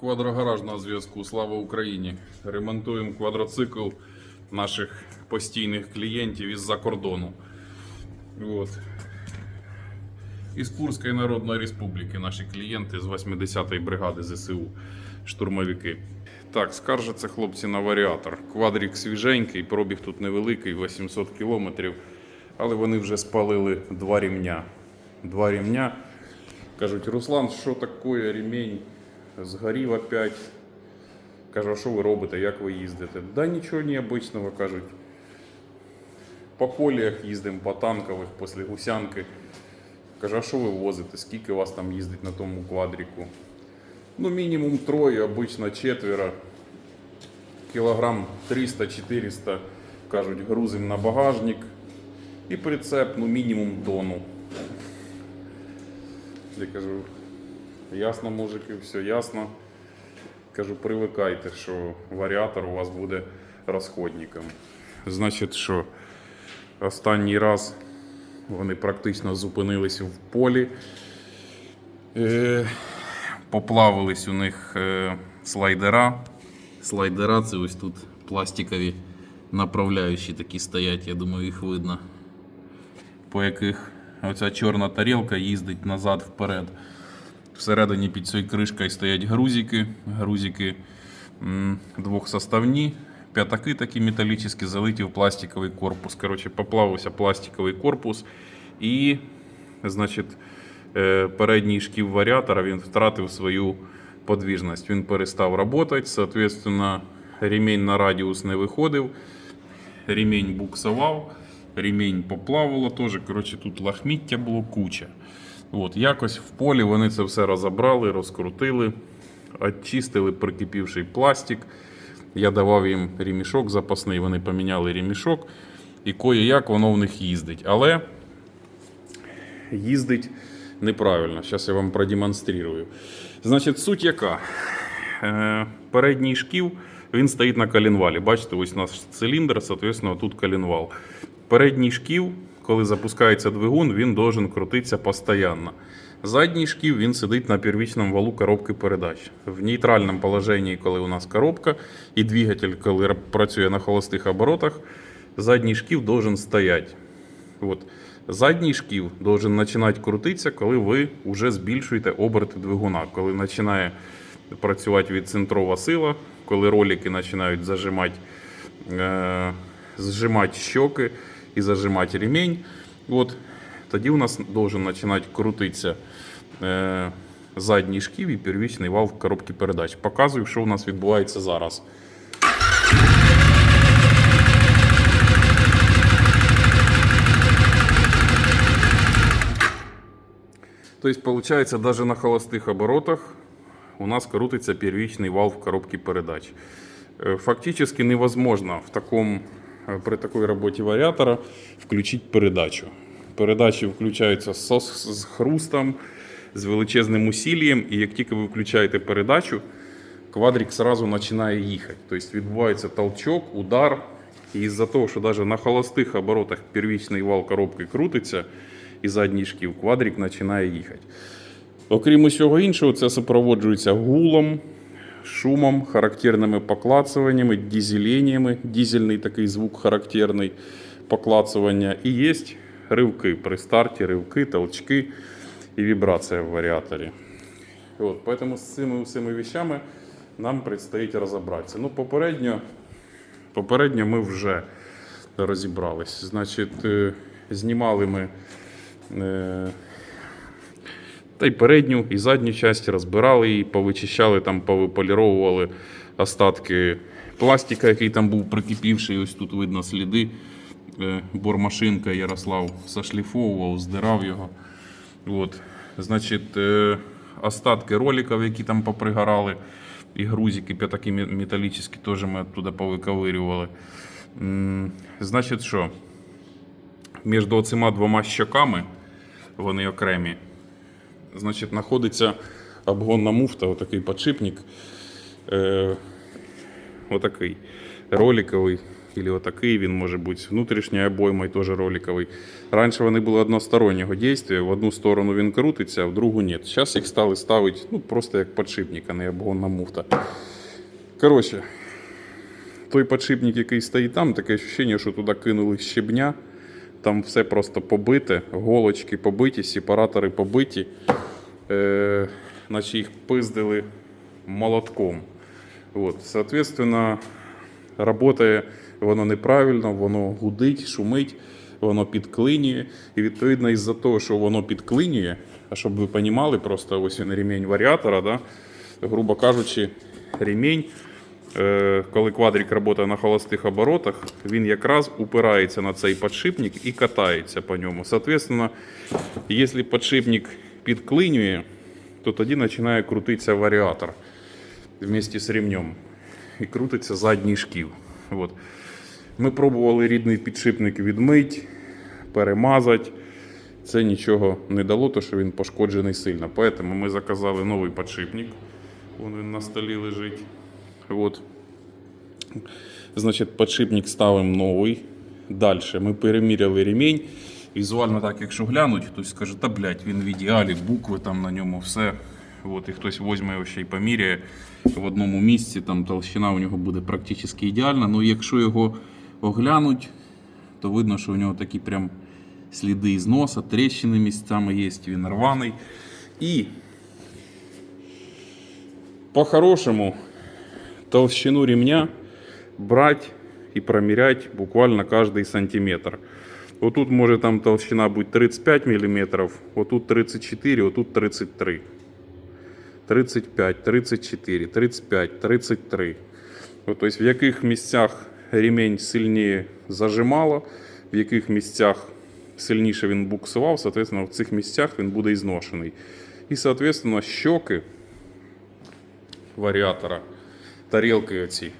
Квадрогараж на зв'язку. Слава Україні! Ремонтуємо квадроцикл наших постійних клієнтів із-за кордону. От. Із Курської Народної Республіки наші клієнти з 80-ї бригади ЗСУ, штурмовики. Так, скаржаться хлопці на варіатор. Квадрік свіженький, пробіг тут невеликий, 800 кілометрів. Але вони вже спалили два рівня. Два рівня. Кажуть, Руслан, що таке ремінь? Згорів опять. Кажу, а що ви робите, як ви їздите? Да нічого необычного, кажуть. По полях їздимо, по танкових, після гусянки. Кажу, а що ви возите? Скільки вас там їздить на тому квадріку? Ну, мінімум троє, обично четверо. Кілограм 300-400, кажуть, грузимо на багажник. І прицеп, ну, мінімум тонну. Я кажу, ясно, мужики, все ясно. Кажу, привикайте, що варіатор у вас буде розходником. Значить, що останній раз вони практично зупинились в полі. Е, поплавились у них е, слайдера. Слайдера це ось тут пластикові направляючі такі стоять, я думаю, їх видно. По яких оця чорна тарілка їздить назад вперед. Всередині під цією кришкою стоять грузики. Грузики двохсоставні. П'ятаки такі металічні, залиті в пластиковий корпус. Коротше, поплавився пластиковий корпус. І, значить, е, передній шків варіатора він втратив свою подвижність. Він перестав працювати, соответственно, ремінь на радіус не виходив, ремінь буксував, ремінь поплавало теж. Коротше, тут лахміття було куча. От, якось в полі вони це все розібрали, розкрутили, очистили прикипівший пластик. Я давав їм ремішок запасний, вони поміняли ремішок. І кое-як воно в них їздить. Але їздить неправильно. Зараз я вам продемонструю. Значить, суть яка? Е, передній шків він стоїть на коленвалі. Бачите, ось у нас циліндр, соответственно, тут коленвал. Передній шків, коли запускається двигун, він должен крутитися постійно. Задній шків він сидить на первічному валу коробки передач. В нейтральному положенні, коли у нас коробка і двигатель, коли працює на холостих оборотах, задній шків должен стояти. От. Задній шків должен починати крутитися, коли ви вже збільшуєте оберти двигуна, коли починає працювати відцентрова сила, коли ролики починають зажимати, е, зжимати щоки і зажимати ремінь. От. Тоді у нас должен починати крутитися е, задній шків і первічний вал в коробці передач. Показую, що у нас відбувається зараз. Тобто, получается, даже на холостых оборотах у нас крутится первичный вал в коробке передач. Э, Фактически невозможно в таком, э, при такой работе вариатора включить передачу. Передачі включаються з, хрустом, з величезним усіллям, і як тільки ви включаєте передачу, квадрик сразу починає їхати. Тобто відбувається толчок, удар. І із-за того, що навіть на холостих оборотах первічний вал коробки крутиться і задній шків, квадрик починає їхати. Окрім усього іншого, це супроводжується гулом, шумом, характерними поклацуваннями, дізеленнями. Дізельний такий звук характерний поклацування. І є ривки при старті, ривки, толчки і вібрація в варіаторі. От, поэтому з цими всіми вещами нам предстоїть розібратися. Ну, попередньо, попередньо ми вже розібрались. Значить, знімали ми. Та й передню, і задню часть розбирали її, повичищали, там, повиполіровували остатки пластика, який там був прикипівший. Ось тут видно сліди. Е, Бормашинка Ярослав зашліфовував, здирав його. От. Значить, е, остатки роликів, які там попригорали, і грузики п'ятаки металічні теж ми оттуда повиковирювали. Значить, що? Між оцима двома щоками, вони окремі, значить, знаходиться обгонна муфта, отакий подшипник. Е, отакий роликовий. або отакий, він може бути внутрішньою обоймою, теж роликовий. Раніше вони були одностороннього дійства, в одну сторону він крутиться, а в другу ні. Зараз їх стали ставити ну, просто як подшипник, а не обгонна муфта. Коротше, той подшипник, який стоїть там, таке відчуття, що туди кинули щебня. Там все просто побите, голочки побиті, сепаратори побиті, е, наче їх пиздили молотком. От, соответственно, работає воно неправильно, воно гудить, шумить, воно підклинює. І відповідно із-за того, що воно підклинює, а щоб ви розуміли, просто ось він ремінь варіатора, да, грубо кажучи, ремінь, коли квадрик працює на холостих оборотах, він якраз упирається на цей подшипник і катається по ньому. Соответственно, якщо подшипник підклинює, то тоді починає крутитися варіатор вместе з ремнем. І крутиться задній шків. От. Ми пробували рідний підшипник відмити, перемазати. Це нічого не дало, тому що він пошкоджений сильно. Поэтому ми заказали новий підшипник. Вон він на столі лежить. От. Значить, підшипник ставимо новий. Далі ми переміряли ремінь. Візуально так, якщо глянуть, хтось скаже, та блядь, він в ідеалі, букви там на ньому все. От, і хтось візьме його ще й поміряє в одному місці, там толщина у нього буде практично ідеальна. Ну якщо його оглянуть, то видно, що у нього такі прям сліди зносу, тріщини місцями є, він рваний. І по-хорошему толщину ремня брать и промерять буквально каждый сантиметр. Вот тут может там толщина быть 35 миллиметров, вот тут 34, вот тут 33. 35, 34, 35, 33. От, тобто в яких місцях ремень сильніше зажимало, в яких місцях сильніше він буксував, соответственно, в цих місцях він буде і зношений. І, соответственно, щоки варіатора, тарілки оці,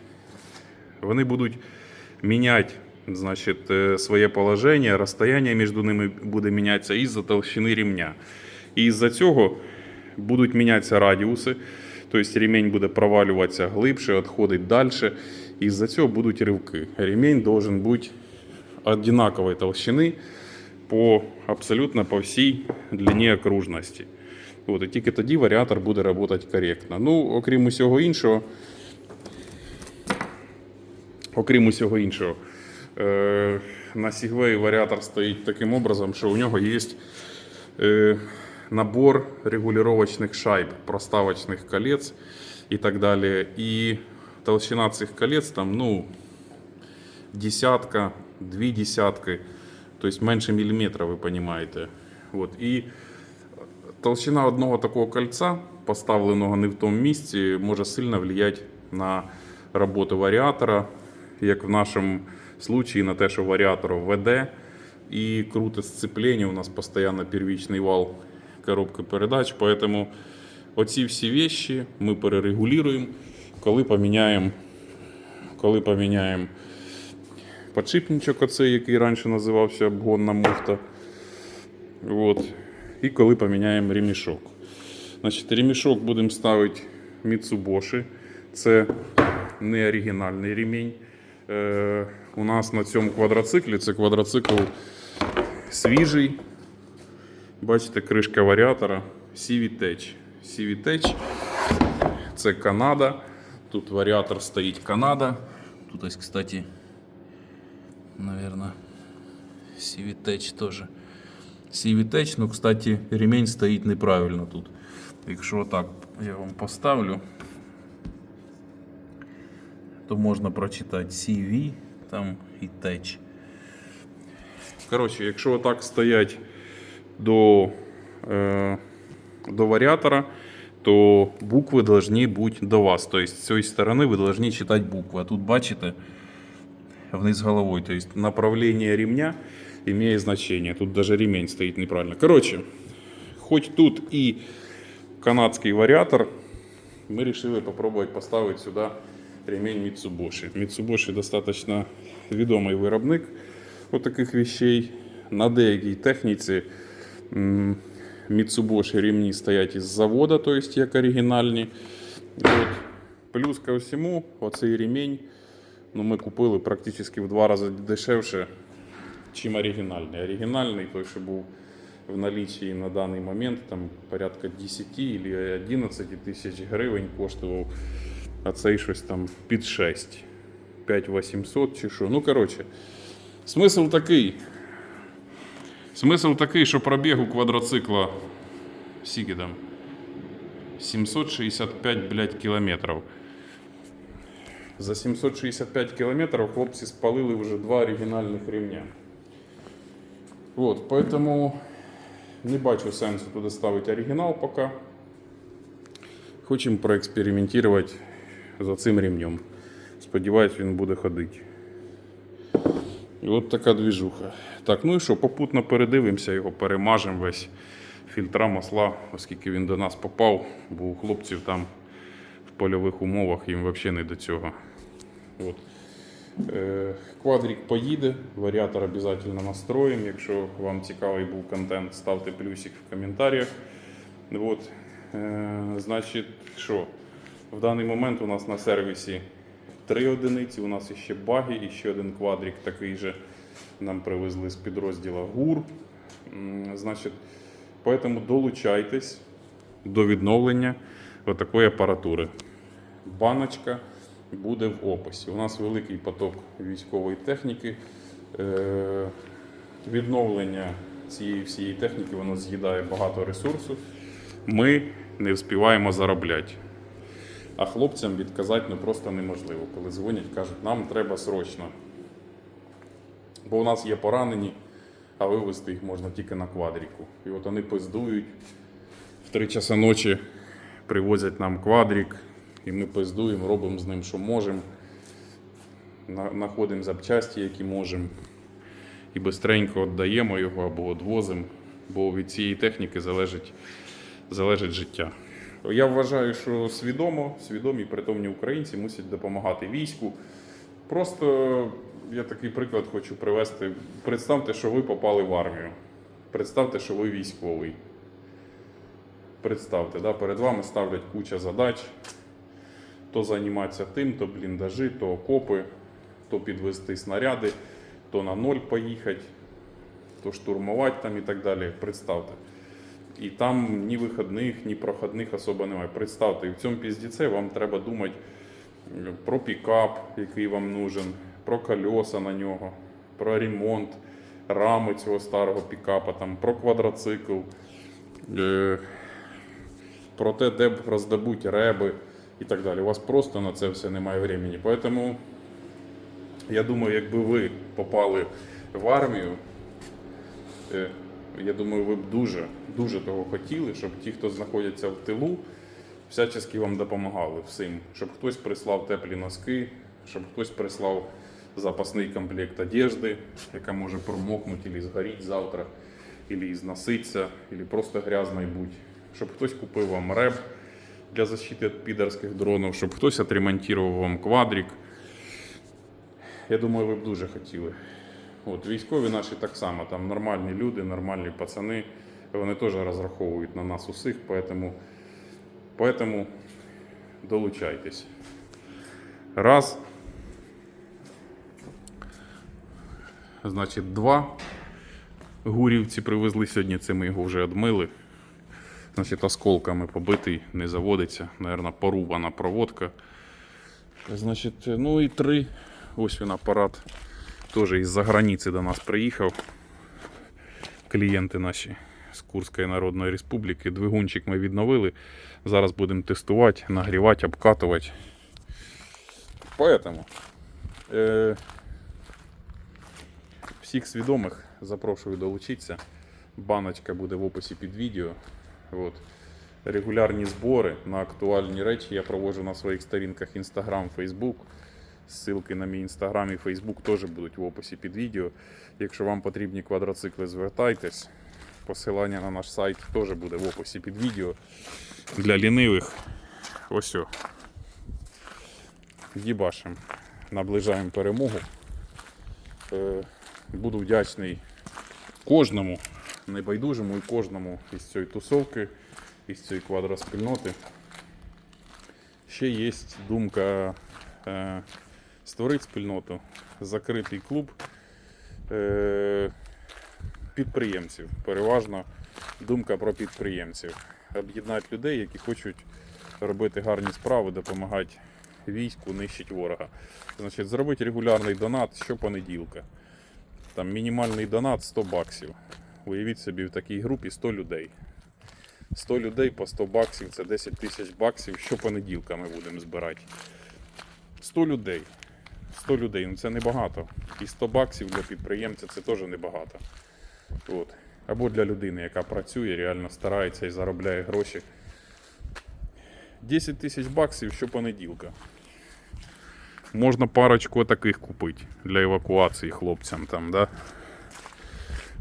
вони будуть міняти значить, е, своє положення, розстояння між ними буде мінятися із-за толщини ремня. І із-за цього будуть мінятися радіуси, тобто ремень буде провалюватися глибше, відходить далі. Із-за цього будуть ривки. Ремень должен бути однакової толщини по абсолютно по всій длині окружності. От, і тільки тоді варіатор буде працювати коректно. Ну, окрім усього іншого, окрім усього іншого, е, на Segway варіатор стоїть таким образом, що у нього є е, набор регулировочных шайб, проставочных колец и так далее. И толщина цих колец там, ну, десятка, дві десятки, то есть менше міліметра, ви розумієте. Вот. І толщина одного такого кольца, поставленого не в тому місці, може сильно влиять на роботу варіатора, як в нашому случаї на те, що варіатор веде і круте сцеплення, у нас постійно первічний вал коробки передач. Поэтому оці всі вещи ми перерегулюємо, коли поміняємо, коли поміняємо подшипничок, оцей, який раніше називався обгонна муфта. От. І коли поміняємо ремішок. Значить, ремішок будемо ставити Mitsubishi. Це не оригінальний ремінь. Е, у нас на цьому квадроциклі це квадроцикл свіжий. Бачите, кришка варіатора CVTech. CVTech це Канада. Тут варіатор стоїть Канада. Тут ось, кстати, наверное, CVTech тоже. CVTech, ну, кстати, ремень стоїть неправильно тут. Якщо отак я вам поставлю, то можна прочитати CV там і Tech. Коротше, якщо отак стоять до, е, до варіатора, то букви должны бути до вас. Тобто з цієї сторони ви повинні читати букви. А тут бачите вниз головой. То есть направление ремня имеет значение. Тут даже ремень стоит неправильно. Короче, хоть тут и канадский вариатор, мы решили попробовать поставить сюда Ремень Mitsubishi. Mitsubishi достаточно відомий виробник таких вещей. На деякій техніці Mitsubishi ремні стоять із завода, то есть як оригінальні. От. Плюс ко всьому, оцей ремень Ну, ми купили практично в два рази дешевше, чим оригінальний. Оригінальний, той, що був в наличии на даний момент, там порядка 10 или 11 тисяч гривень коштував, а цей щось там під 6. 5800 чи що. Ну, коротше, смисл такий. Смисл такий, що пробіг у квадроцикла скільки там? 765, блядь, кілометрів. За 765 кілометрів хлопці спалили вже два оригінальних рівня. Вот, поэтому не бачу сенсу туди ставити оригінал поки. Хочемо проекспериментувати за цим ремнем. Сподіваюсь, він буде ходити. І от така двіжуха. Так, ну і що, попутно передивимося його, перемажемо весь фільтра масла, оскільки він до нас попав, бо у хлопців там в польових умовах їм взагалі не до цього. От. Е, Квадрик поїде, варіатор обов'язково настроїмо. Якщо вам цікавий був контент, ставте плюсик в коментарях. От. Е, Значить, що? В даний момент у нас на сервісі три одиниці, у нас ще баги і ще один квадрик такий же нам привезли з підрозділу ГУР. Значить, поэтому долучайтесь до відновлення отакої апаратури. Баночка буде в описі. У нас великий поток військової техніки. Е, Відновлення цієї всієї техніки воно з'їдає багато ресурсу. Ми не вспіваємо заробляти. А хлопцям відказати ну, просто неможливо. Коли дзвонять, кажуть, нам треба срочно. Бо у нас є поранені, а вивезти їх можна тільки на квадріку. І от вони пиздують в 3 часа ночі привозять нам квадрик, і ми пиздуємо, робимо з ним, що можемо. Знаходимо запчасті, які можемо. І бистренько віддаємо його або відвозимо, бо від цієї техніки залежить, залежить життя. Я вважаю, що свідомо, свідомі притомні українці мусять допомагати війську. Просто я такий приклад хочу привести. Представте, що ви попали в армію. Представте, що ви військовий. Представте, да, перед вами ставлять куча задач. То займатися тим, то бліндажі, то окопи, то підвести снаряди, то на ноль поїхати, то штурмувати там і так далі. Представте. І там ні виходних, ні проходних особо немає. Представте, в цьому піздіце вам треба думати про пікап, який вам нужен, про кольоса на нього, про ремонт рами цього старого пікапа, там, про квадроцикл, е, про те, де б роздобути реби і так далі. У вас просто на це все немає времени. Поэтому я думаю, якби ви попали в армію, е, я думаю, ви б дуже, дуже того хотіли, щоб ті, хто знаходяться в тилу, всячески вам допомагали всім. Щоб хтось прислав теплі носки, щоб хтось прислав запасний комплект одежди, яка може промокнути або згоріти завтра, або зноситися, або просто грязною бути. Щоб хтось купив вам реп для защити від підерських дронів, щоб хтось отремонтував вам квадрик. Я думаю, ви б дуже хотіли. От, військові наші так само, там нормальні люди, нормальні пацани, вони теж розраховують на нас усіх, поэтому, поэтому долучайтесь. Раз. Значить, два. Гурівці привезли сьогодні, це ми його вже одмили. Значить, осколками побитий, не заводиться. Наверно, порубана проводка. Значить, ну і три. Ось він апарат. Теж із-за границі до нас приїхав. Клієнти наші з Курської Народної Республіки. Двигунчик ми відновили. Зараз будемо тестувати, нагрівати, обкатувати. Поэтому е, всіх свідомих запрошую долучитися. Баночка буде в описі під відео. От. Регулярні збори на актуальні речі я проводжу на своїх сторінках Instagram, Facebook. Ссылки на мій інстаграм і Фейсбук теж будуть в описі під відео. Якщо вам потрібні квадроцикли, звертайтесь. Посилання на наш сайт теж буде в описі під відео. Для лінивих. Ось. о. Їбашим. Наближаємо перемогу. Е, Буду вдячний кожному, небайдужому і кожному із цієї тусовки, із цієї квадроспільноти. Ще є думка е, створити спільноту, закритий клуб е, підприємців. Переважно думка про підприємців. Об'єднати людей, які хочуть робити гарні справи, допомагати війську, нищити ворога. Значить, зробити регулярний донат щопонеділка. Там мінімальний донат 100 баксів. Уявіть собі, в такій групі 100 людей. 100 людей по 100 баксів це 10 тисяч баксів. Щопонеділка ми будемо збирати. 100 людей. 100 людей, ну це небагато. І 100 баксів для підприємця це теж небагато. От. Або для людини, яка працює, реально старається і заробляє гроші. 10 тисяч баксів щопонеділка. Можна парочку таких купити для евакуації хлопцям там, да?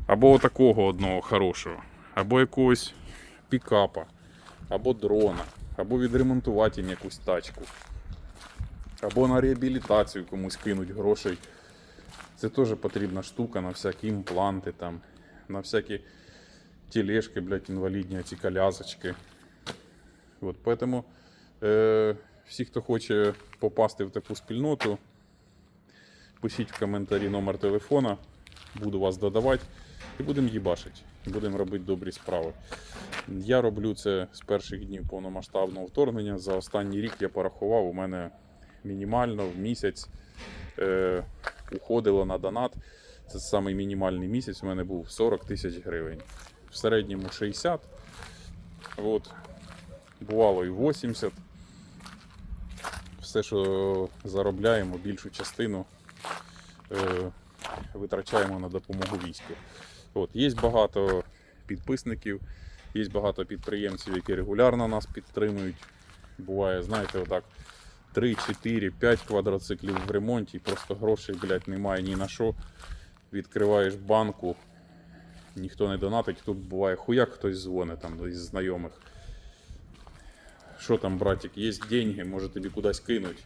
Або такого одного хорошого, або якогось пікапа, або дрона, або відремонтувати якусь тачку, або на реабілітацію комусь кинуть грошей. Це теж потрібна штука на всякі імпланти, там, на всякі тележки, блядь, інвалідні, ці колясочки. От, поэтому е, всі, хто хоче попасти в таку спільноту, пишіть в коментарі номер телефона, буду вас додавати і будемо їбашити. Будемо робити добрі справи. Я роблю це з перших днів повномасштабного вторгнення. За останній рік я порахував, у мене мінімально в місяць е, уходило на донат. Це самий мінімальний місяць у мене був 40 тисяч гривень. В середньому 60. От. Бувало і 80. Все, що заробляємо, більшу частину е, витрачаємо на допомогу війську. От, є багато підписників, є багато підприємців, які регулярно нас підтримують. Буває, знаєте, отак 3, 4, 5 квадроциклів в ремонті, і просто грошей, блядь, немає ні на що. Відкриваєш банку, ніхто не донатить, тут буває хуяк хтось дзвонить там із знайомих. Що там, братик, є деньги, може тобі кудись кинуть.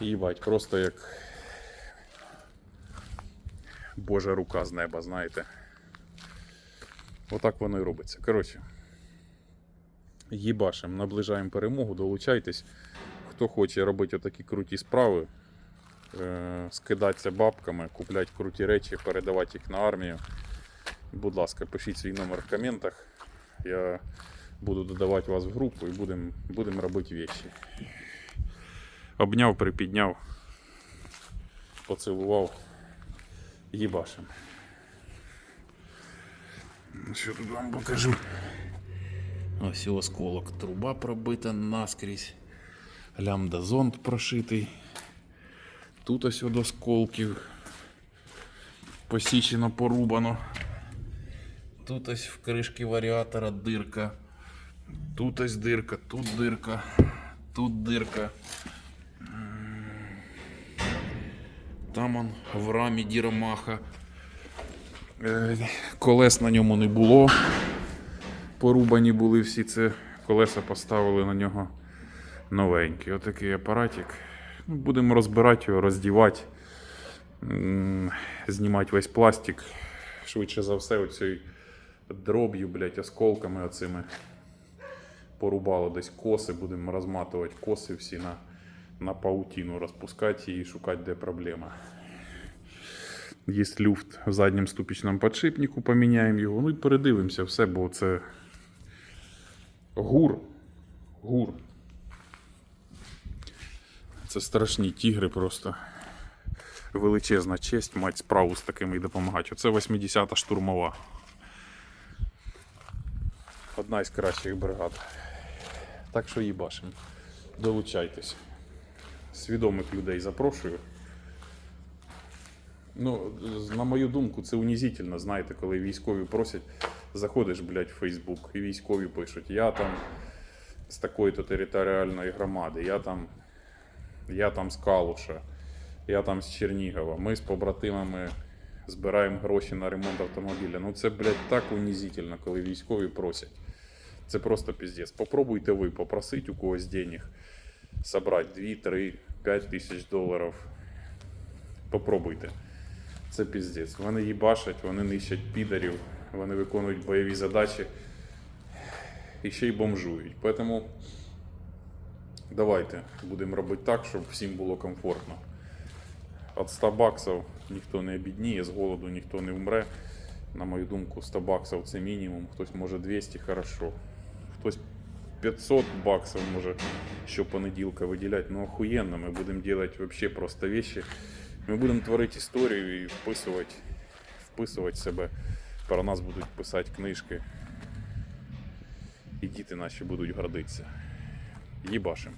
Їбать, просто як Божа рука з неба, знаєте. Отак воно і робиться. Коротше, їбашим, наближаємо перемогу, долучайтесь. Хто хоче робити отакі круті справи, е, скидатися бабками, купляти круті речі, передавати їх на армію. Будь ласка, пишіть свій номер в коментах. Я буду додавати вас в групу і будемо будем робити вещи. Обняв, припідняв, поцілував. Їбашим. Що тут вам покажу? Ось осколок. Труба пробита наскрізь. Лямбда зонд прошитий. Тут ось от осколків. Посічено, порубано. Тут ось в кришці варіатора дирка. Тут ось дирка, тут дирка, тут дирка. Там он в рамі діромаха. Е, Колес на ньому не було. Порубані були всі це. Колеса поставили на нього новенькі. Отакий апаратик. Ну, Будемо розбирати його, роздівати, знімати весь пластик. Швидше за все, оцею дроб'ю, блядь, осколками оцими. Порубало десь коси, будемо розматувати коси всі на, на паутину, розпускати і шукати, де проблема. Є люфт в задньому ступічному підшипнику, поміняємо його. Ну і передивимося все, бо це гур. Гур. Це страшні тігри просто. Величезна честь мати справу з такими і допомагати. Оце 80-та штурмова. Одна із кращих бригад. Так що їбашим. Долучайтесь. Свідомих людей запрошую. Ну, на мою думку, це унізительно, знаєте, коли військові просять, заходиш, блядь, в Фейсбук, і військові пишуть, я там з такої-то територіальної громади, я там, я там з Калуша, я там з Чернігова. Ми з побратимами збираємо гроші на ремонт автомобіля. Ну це, блядь, так унізительно, коли військові просять. Це просто піздець. Попробуйте ви попросити у когось денег, собрати 2, 3, 5 тисяч доларів. Попробуйте. Це піздець. Вони їбашать, вони нищать підарів, вони виконують бойові задачі і ще й бомжують. Поэтому Давайте будемо робити так, щоб всім було комфортно. От 100 баксів ніхто не обідніє, з голоду ніхто не вмре. На мою думку, 100 баксів це мінімум, хтось може 200, хорошо. Хтось 500 баксов може щопонеділка виділяти. Ну охуєнно, ми будемо робити вообще просто вещи. Ми будемо творити історію і вписувати, вписувати себе. Про нас будуть писати книжки. І діти наші будуть гордитися. Їбашим.